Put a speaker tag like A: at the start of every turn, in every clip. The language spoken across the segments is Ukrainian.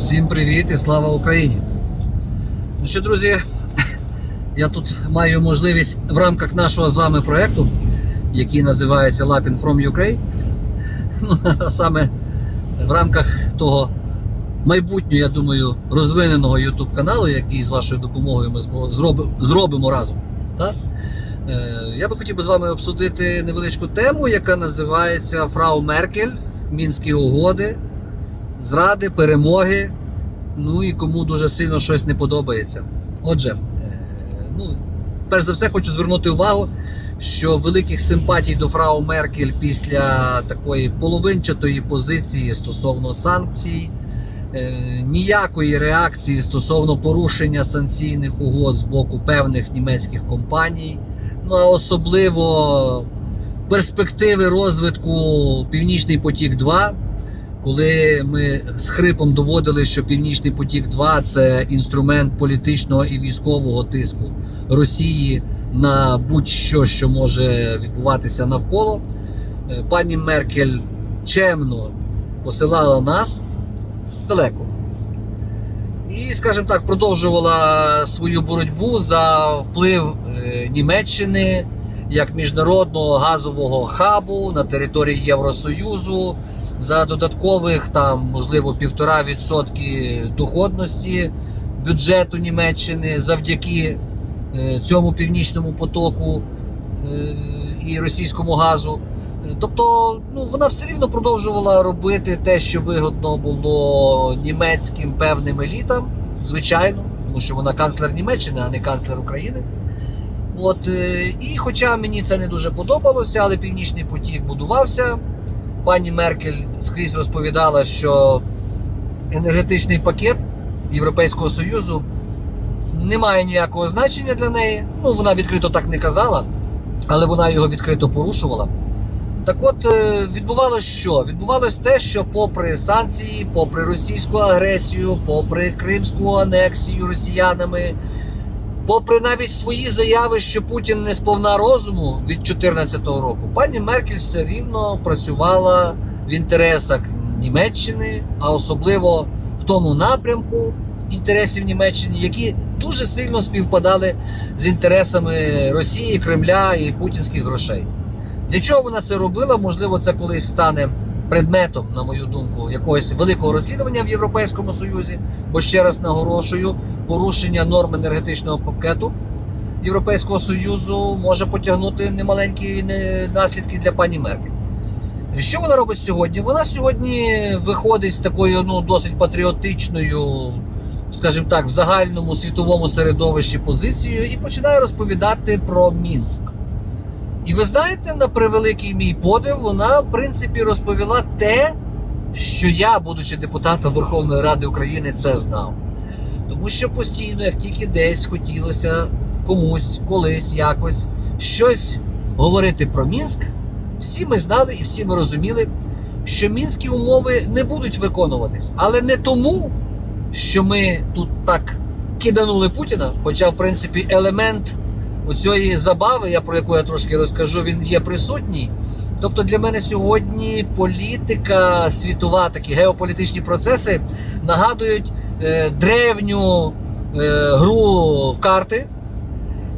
A: Всім привіт і слава Україні! Ну що, друзі, я тут маю можливість в рамках нашого з вами проєкту, який називається Lapin from Ukraine. Ну, а саме в рамках того майбутнього, я думаю, розвиненого YouTube каналу, який з вашою допомогою ми зробимо разом. Так? Е, Я би хотів би з вами обсудити невеличку тему, яка називається Фрау Меркель, Мінські угоди, зради, перемоги. Ну і кому дуже сильно щось не подобається. Отже, е, ну, перш за все хочу звернути увагу, що великих симпатій до Фрау Меркель після такої половинчатої позиції стосовно санкцій, е, ніякої реакції стосовно порушення санкційних угод з боку певних німецьких компаній. Ну а особливо перспективи розвитку Північний потік 2 коли ми з хрипом доводили, що Північний потік 2 це інструмент політичного і військового тиску Росії на будь-що, що може відбуватися навколо, е, пані Меркель чемно посилала нас далеко. І, скажімо так, продовжувала свою боротьбу за вплив е, Німеччини як міжнародного газового хабу на території Євросоюзу за додаткових там, можливо, півтора відсотки доходності бюджету Німеччини завдяки е, цьому північному потоку е, і російському газу. Е, Тобто, ну вона все рівно продовжувала робити те, що вигодно було німецьким певним елітам, звичайно, тому що вона канцлер Німеччини, а не канцлер України. От, і хоча мені це не дуже подобалося, але Північний потік будувався. Пані Меркель скрізь розповідала, що енергетичний пакет Європейського Союзу не має ніякого значення для неї. Ну, вона відкрито так не казала, але вона його відкрито порушувала. Так от е, відбувалось що? Відбувалось те, що попри санкції, попри російську агресію, попри кримську анексію росіянами, попри навіть свої заяви, що Путін не сповна розуму від 2014 року, пані Меркель все рівно працювала в інтересах Німеччини, а особливо в тому напрямку інтересів Німеччини, які дуже сильно співпадали з інтересами Росії, Кремля і путінських грошей. Для чого вона це робила? Можливо, це колись стане предметом, на мою думку, якогось великого розслідування в Європейському Союзі, бо ще раз наголошую, порушення норм енергетичного пакету Європейського Союзу може потягнути немаленькі наслідки для пані Меркель. Що вона робить сьогодні? Вона сьогодні виходить з такою ну, досить патріотичною, скажімо так, в загальному світовому середовищі позицією і починає розповідати про Мінськ. І ви знаєте, на превеликий мій подив, вона в принципі розповіла те, що я, будучи депутатом Верховної Ради України, це знав. Тому що постійно, як тільки десь хотілося комусь, колись, якось щось говорити про Мінськ, всі ми знали і всі ми розуміли, що мінські умови не будуть виконуватись. Але не тому, що ми тут так киданули Путіна, хоча, в принципі, елемент оцієї забави, я про яку я трошки розкажу, він є присутній. Тобто для мене сьогодні політика світова, такі геополітичні процеси нагадують е, древню е, гру в карти,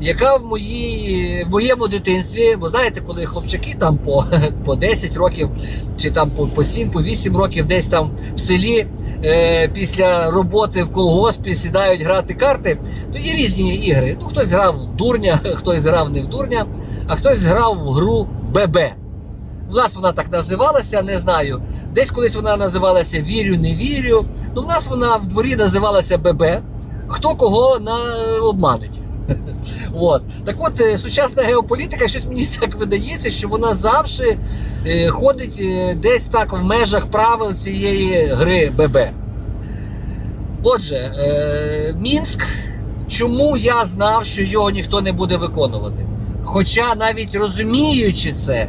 A: яка в, моїй, в моєму дитинстві, бо знаєте, коли хлопчаки там по, по 10 років чи там по, по 7, по 8 років десь там в селі е, після роботи в колгоспі сідають грати карти, то є різні ігри. Ну, хтось грав в дурня, хтось грав не в дурня, а хтось грав в гру ББ. У нас вона так називалася, не знаю. Десь колись вона називалася Вірю, не вірю. Ну, в вона в дворі називалася ББ. Хто кого на обмануть. От. Так от, е, сучасна геополітика, щось мені так видається, що вона завжди е, ходить е, десь так в межах правил цієї гри ББ. Отже, е, Мінськ, чому я знав, що його ніхто не буде виконувати? Хоча навіть розуміючи це,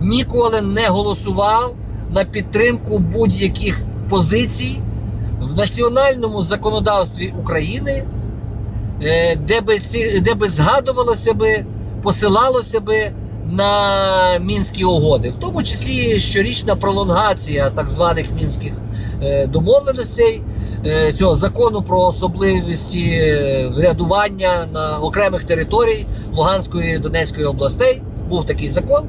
A: ніколи не голосував на підтримку будь-яких позицій в національному законодавстві України, де би, ці, де би згадувалося би, посилалося би на мінські угоди, в тому числі щорічна пролонгація так званих мінських е, домовленостей. е, цього закону про особливості е, врядування на окремих територій Луганської і Донецької областей. Був такий закон.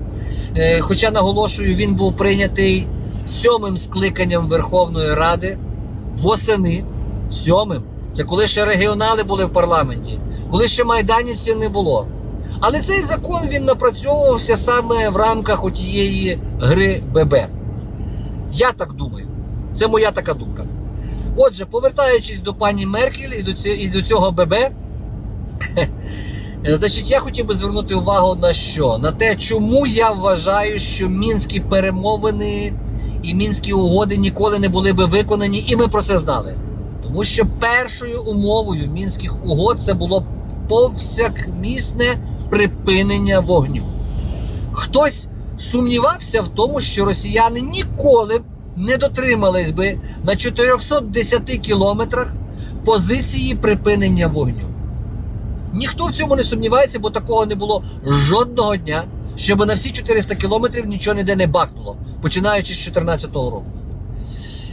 A: Е, Хоча наголошую, він був прийнятий сьомим скликанням Верховної Ради восени. Сьомим. Це коли ще регіонали були в парламенті, коли ще майданівців не було. Але цей закон він напрацьовувався саме в рамках отієї гри ББ. Я так думаю. Це моя така думка. Отже, повертаючись до пані Меркель і до і до цього ББ, значить, я хотів би звернути увагу на що? На те, чому я вважаю, що мінські перемовини і мінські угоди ніколи не були би виконані, і ми про це знали. Тому що першою умовою мінських угод це було повсякмісне припинення вогню. Хтось сумнівався в тому, що росіяни ніколи б не дотримались би на 410 кілометрах позиції припинення вогню. Ніхто в цьому не сумнівається, бо такого не було жодного дня, щоб на всі 400 кілометрів нічого ніде не бахнуло, починаючи з 2014 року.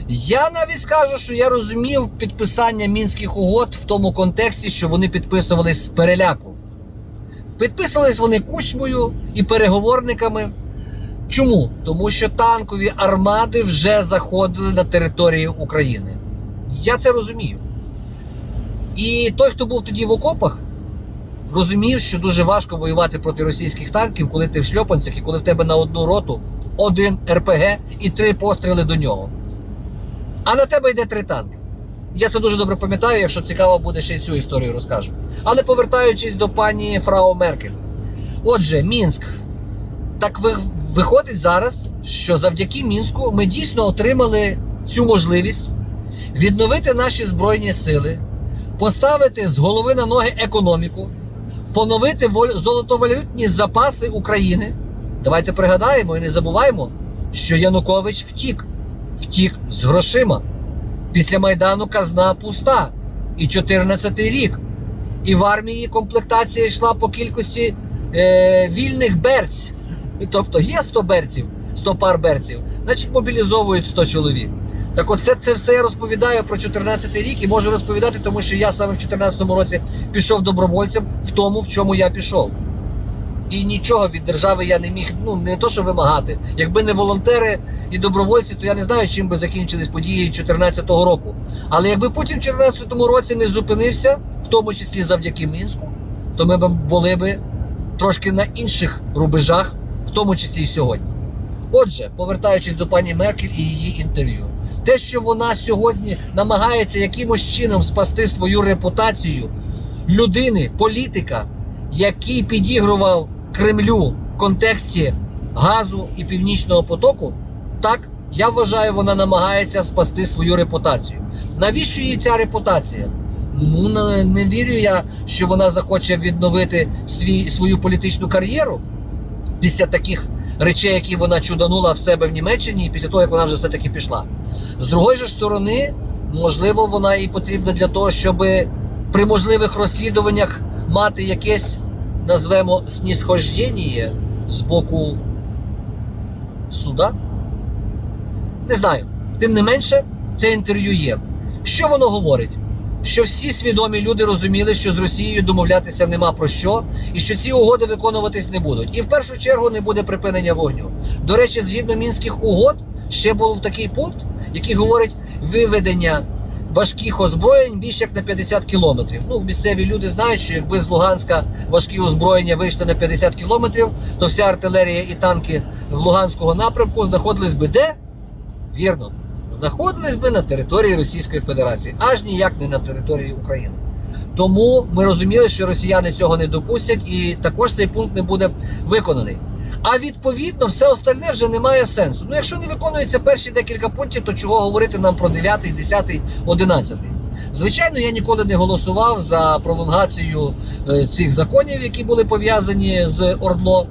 A: Я навіть скажу, що я розумів підписання мінських угод в тому контексті, що вони підписувались з переляку. Підписувались вони кучмою і переговорниками. Чому? Тому що танкові армади вже заходили на територію України. Я це розумію. І той, хто був тоді в окопах, розумів, що дуже важко воювати проти російських танків, коли ти в шльопанцях і коли в тебе на одну роту один РПГ і три постріли до нього. А на тебе йде три танки. Я це дуже добре пам'ятаю, якщо цікаво буде, ще й цю історію розкажу. Але повертаючись до пані Фрау Меркель. Отже, Мінськ. Так ви- виходить зараз, що завдяки Мінську ми дійсно отримали цю можливість відновити наші збройні сили, поставити з голови на ноги економіку, поновити золотовалютні запаси України. Давайте пригадаємо і не забуваємо, що Янукович втік, втік з грошима. Після Майдану казна пуста. І 14 рік. І в армії комплектація йшла по кількості е, вільних берць. Тобто є 100 берців, 100 пар берців, значить мобілізовують 100 чоловік. Так от це, все я розповідаю про 14 рік і можу розповідати, тому що я саме в 14 році пішов добровольцем в тому, в чому я пішов. І нічого від держави я не міг, ну не то, що вимагати. Якби не волонтери і добровольці, то я не знаю, чим би закінчились події 2014 року. Але якби Путін в 2014 році не зупинився, в тому числі завдяки Мінську, то ми б були би трошки на інших рубежах, в тому числі і сьогодні. Отже, повертаючись до пані Меркель і її інтерв'ю, те, що вона сьогодні намагається якимось чином спасти свою репутацію людини, політика, який підігрував Кремлю в контексті газу і північного потоку, так я вважаю, вона намагається спасти свою репутацію. Навіщо їй ця репутація? Ну не, вірю я, що вона захоче відновити свій, свою політичну кар'єру після таких речей, які вона чуданула в себе в Німеччині, і після того, як вона вже все-таки пішла. З другої ж сторони, можливо, вона і потрібна для того, щоб при можливих розслідуваннях мати якесь, назвемо, снісхождення з боку суда. Не знаю. Тим не менше, це інтерв'ю є. Що воно говорить? Що всі свідомі люди розуміли, що з Росією домовлятися нема про що, і що ці угоди виконуватись не будуть. І в першу чергу не буде припинення вогню. До речі, згідно мінських угод, ще був такий пункт, який говорить виведення важких озброєнь більше як на 50 кілометрів. Ну, місцеві люди знають, що якби з Луганська важкі озброєння вийшли на 50 кілометрів, то вся артилерія і танки в Луганського напрямку знаходились би де? Вірно, знаходились би на території Російської Федерації, аж ніяк не на території України. Тому ми розуміли, що росіяни цього не допустять, і також цей пункт не буде виконаний. А відповідно, все остальне вже не має сенсу. Ну, якщо не виконуються перші декілька пунктів, то чого говорити нам про 9, 10, 11? Звичайно, я ніколи не голосував за пролонгацію е, цих законів, які були пов'язані з Ордло.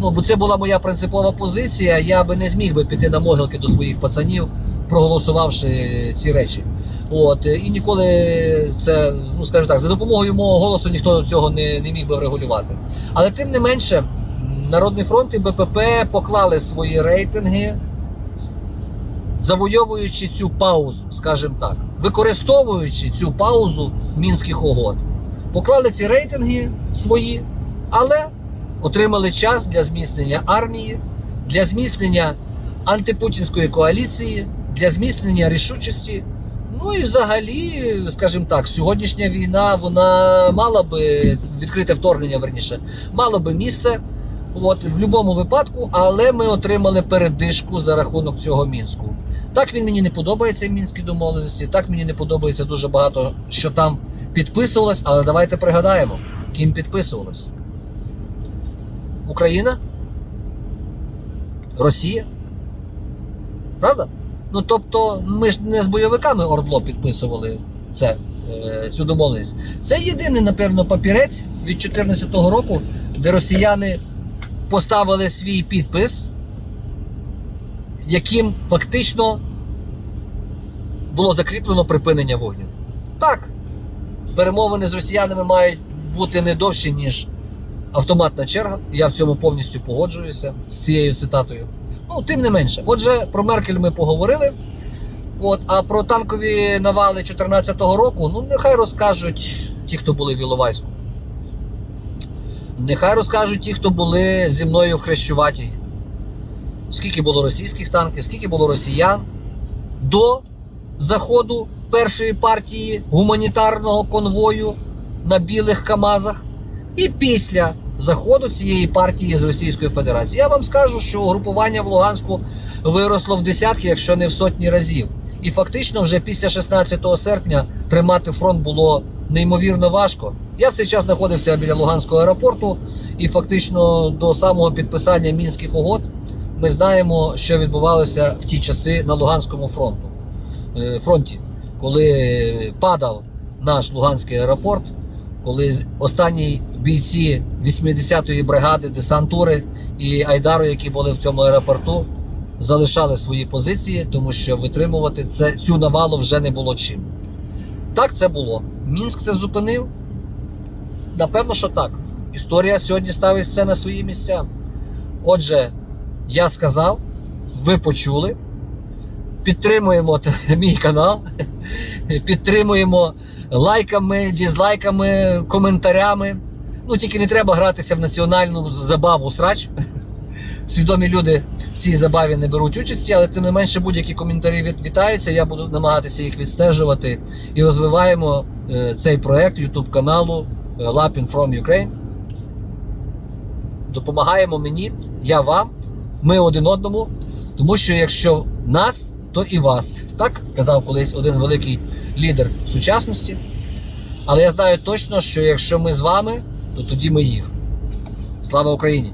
A: Ну, бо це була моя принципова позиція. Я би не зміг би піти на могилки до своїх пацанів, проголосувавши ці речі. От е, і ніколи це, ну скажімо так, за допомогою мого голосу ніхто цього не, не міг би врегулювати. Але тим не менше, Народний фронт і БПП поклали свої рейтинги, завойовуючи цю паузу, скажімо так. використовуючи цю паузу мінських угод. Поклали ці рейтинги свої, але отримали час для зміцнення армії, для зміцнення антипутінської коаліції, для зміцнення рішучості. Ну і взагалі, скажімо так, сьогоднішня війна вона мала би відкрите вторгнення, верніше, мало би місце. От, в будь-якому випадку, але ми отримали передишку за рахунок цього мінську. Так він мені не подобається мінські домовленості. Так мені не подобається дуже багато, що там підписувалось, але давайте пригадаємо, ким підписувалось. Україна? Росія? Правда? Ну тобто, ми ж не з бойовиками Ордло підписували це, е, цю домовленість. Це єдиний, напевно, папірець від 2014 року, де росіяни поставили свій підпис, яким фактично було закріплено припинення вогню. Так, перемовини з росіянами мають бути не довші, ніж автоматна черга. Я в цьому повністю погоджуюся з цією цитатою. Ну, тим не менше. Отже, про Меркель ми поговорили. От, а про танкові навали 2014 року, ну нехай розкажуть ті, хто були в Іловайську. Нехай розкажуть ті, хто були зі мною в Хрещуватій. Скільки було російських танків, скільки було росіян до заходу першої партії гуманітарного конвою на білих Камазах, і після заходу цієї партії з Російської Федерації. Я вам скажу, що угрупування в Луганську виросло в десятки, якщо не в сотні разів. І фактично, вже після 16 серпня тримати фронт було неймовірно важко. Я в цей час знаходився біля Луганського аеропорту, і фактично до самого підписання мінських угод ми знаємо, що відбувалося в ті часи на Луганському фронту, е, фронті, коли падав наш Луганський аеропорт, коли останні бійці 80-ї бригади десантури і Айдару, які були в цьому аеропорту, залишали свої позиції, тому що витримувати це, цю навалу вже не було чим. Так це було. Мінськ це зупинив. Напевно, що так. Історія сьогодні ставить все на свої місця. Отже, я сказав, ви почули. Підтримуємо мій канал, підтримуємо лайками, дізлайками, коментарями. Ну, тільки не треба гратися в національну забаву срач. Свідомі люди в цій забаві не беруть участі, але тим не менше будь-які коментарі від- вітаються. Я буду намагатися їх відстежувати і розвиваємо е, цей проект YouTube каналу е, Lapin from Ukraine. Допомагаємо мені, я вам, ми один одному. Тому що якщо нас, то і вас. Так казав колись один великий лідер сучасності. Але я знаю точно, що якщо ми з вами, то тоді ми їх. Слава Україні!